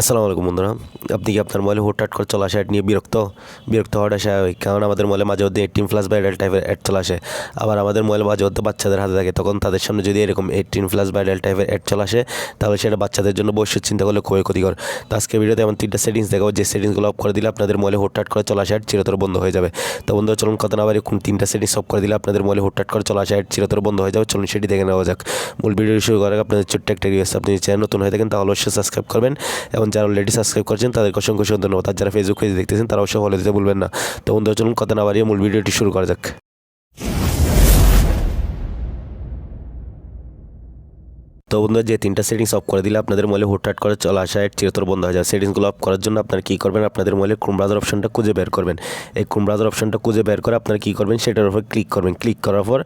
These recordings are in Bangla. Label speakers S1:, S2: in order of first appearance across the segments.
S1: আসসালামু আলাইকুম বন্ধুরা। আপনি কি আপনার মোবাইলে হুটহাট করে চলে আসে? অ্যাড নিয়ে বিরক্ত। বিরক্ত হওয়াটা স্বাভাবিক কারণ আমাদের মোবাইলে মাঝে মধ্যে এইটিন প্লাস বা অ্যাডাল্ট টাইপের অ্যাড চলে আসে। আবার আমাদের মোবাইলে মাঝে মধ্যে বাচ্চাদের হাতে থাকে, তখন তাদের সামনে যদি এরকম এইটিন প্লাস বা অ্যাডাল্ট টাইপের অ্যাড চলে আসে, তাহলে সেটা বাচ্চাদের জন্য বসে চিন্তা করলে খুবই ক্ষতিকর। তো আজকে ভিডিওতে এমন তিনটা সেটিংস দেখাবো, যে সেটিংসগুলো অফ করে দিলে আপনাদের মোবাইলে হুটহাট করে চলে আসে অ্যাড চিরতর বন্ধ হয়ে যাবে। তো বন্ধুরা, চলুন কথা না বাড়ি, কোন তিনটা সেটিংস অফ করে দিলে আপনাদের মোবাইলে হুটহাট করে চলে আসে অ্যাড চিরতর বন্ধ হয়ে যাবে, চলুন সেটি দেখে নেওয়া যাক। মূল ভিডিও শুরু করার আপনাদের ছোট্ট একটা রিকোয়েস্ট আপনি চ্যানেল নতুন হয়ে থাকেন, তাহলে অবশ্যই সাবস্ক্রাইব করবেন। এবং যারা অলরেডি সাবস্ক্রাইব করছেন, তাদেরকে অসংখ্য অসংখ্য ধন্যবাদ। আর যারা ফেসবুক পেজে দেখতেছেন তারা অবশ্যই ফলো দিতে ভুলবেন না। তো বন্ধু চলুন কথা না বাড়িয়ে মূল ভিডিওটি শুরু করা যাক। তো বন্ধুরা, যে তিনটা সেটিংস অফ করে দিলে আপনাদের মোবাইলে হুটহাট করে চলা আসা এর চিরতর বন্ধ হয়ে যায় সেটিংসগুলো অফ করার জন্য আপনারা কী করবেন? আপনাদের মোবাইলে ক্রোম ব্রাউজার অপশনটা খুঁজে বের করবেন। এই ক্রোম ব্রাউজার অপশনটা খুঁজে বের করে আপনারা কী করবেন? সেটার উপর ক্লিক করবেন। ক্লিক করার পর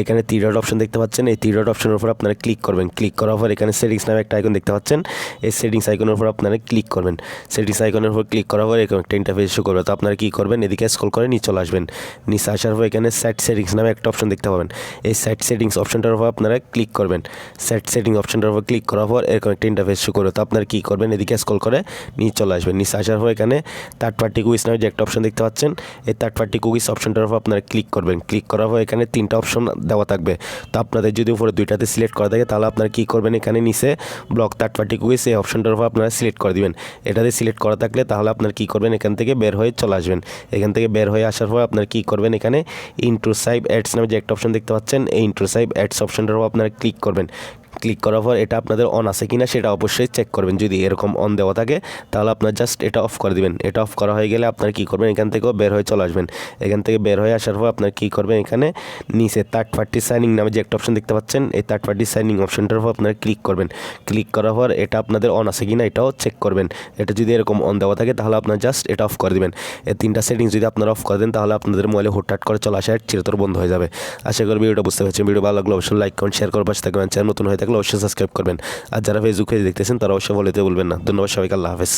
S1: এখানে থ্রি ডট অপশন দেখতে পাচ্ছেন। এই থ্রি ডট অপশনের উপর আপনারা ক্লিক করবেন। ক্লিক করার পর এখানে সেটিংস নামে একটা আইকন দেখতে পাচ্ছেন। এই সেটিংস আইকনের উপর আপনারা ক্লিক করবেন। সেটিংস আইকনের উপর ক্লিক করার পর এরকম একটা ইন্টারফেস শো করবে। তো আপনারা কী করবেন? এদিকে স্ক্রল করে নিয়ে চলে আসবেন। নিচে আসার পর এখানে সেট সেটিংস নামে একটা অপশন দেখতে পাবেন। এই সেট সেটিংস অপশনটার উপর আপনারা ক্লিক করবেন। সেট সেটিং অপশনটার উপর ক্লিক করার পর এরকম একটা ইন্টারফেস শো করবে তো আপনার কী করবেন? এদিকে স্ক্রল করে নিচে চলে আসবেন। নিচে আসার পর এখানে থার্ড পার্টি কুইজ নামে যে একটা অপশন দেখতে পাচ্ছেন, এই থার্ড পার্টি কুইজ অপশনটার উপর আপনারা ক্লিক করবেন। ক্লিক করার পর এখানে তিনটা অপশন দেওয়া থাকবে। তো আপনাদের যদি উপরে দুইটাতে সিলেক্ট করা থাকে, তাহলে আপনারা কী করবেন? এখানে নিচে ব্লক থার্ড পার্টি কুইজ এই অপশনটার উপর আপনারা সিলেক্ট করে দিবেন। এটাতে সিলেক্ট করা থাকলে তাহলে আপনারা কী করবেন? এখান থেকে বের হয়ে চলে আসবেন। এখান থেকে বের হয়ে আসার পর আপনারা কী করবেন? এখানে ইন্ট্রোসাইভ অ্যাডস নামে যে একটা অপশন দেখতে পাচ্ছেন, এই ইন্ট্রোসাইভ অ্যাডস অপশনটার উপর আপনারা ক্লিক করবেন। ক্লিক করার পর এটা আপনাদের অন আছে কিনা সেটা অবশ্যই চেক করবেন। যদি এরকম অন দেওয়া থাকে, তাহলে আপনার জাস্ট এটা অফ করে দিবেন। এটা অফ করা হয়ে গেলে আপনার কী করবেন? এখান থেকেও বের হয়ে চলে আসবেন। এখান থেকে বের হয়ে আসার পর আপনার কী করবেন? এখানে নিচে থার্ড পার্টি সাইনিং নামে যে একটা অপশন দেখতে পাচ্ছেন, এই থার্ড পার্টি সাইনিং অপশনটার উপর আপনারা ক্লিক করবেন। ক্লিক করার পর এটা আপনাদের অন আছে কিনা এটাও চেক করবেন। এটা যদি এরকম অন দেওয়া থাকে, তাহলে আপনার জাস্ট এটা অফ করে দিবেন। এই তিনটা সেটিংস যদি আপনারা অফ করে দেন, তাহলে আপনাদের মোবাইলে হুটহাট করে চলে আসা চিরতর বন্ধ হয়ে যাবে। আশা করি ভিডিওটা বুঝতে পারছেন। ভিডিও ভালো লাগলে অবশ্যই লাইক কমেন্ট শেয়ার করবার পাশে থাকবেন। চ্যানেল নতুন হয়ে থাকলে অবশ্যই সাবস্ক্রাইব করবেন। আর যারা ফেসবুক পেজ দেখতেছেন, তারা অবশ্যই বলে দিতে বলবেন না। ধন্যবাদ সবাইকে, আল্লাহ হাফেজ।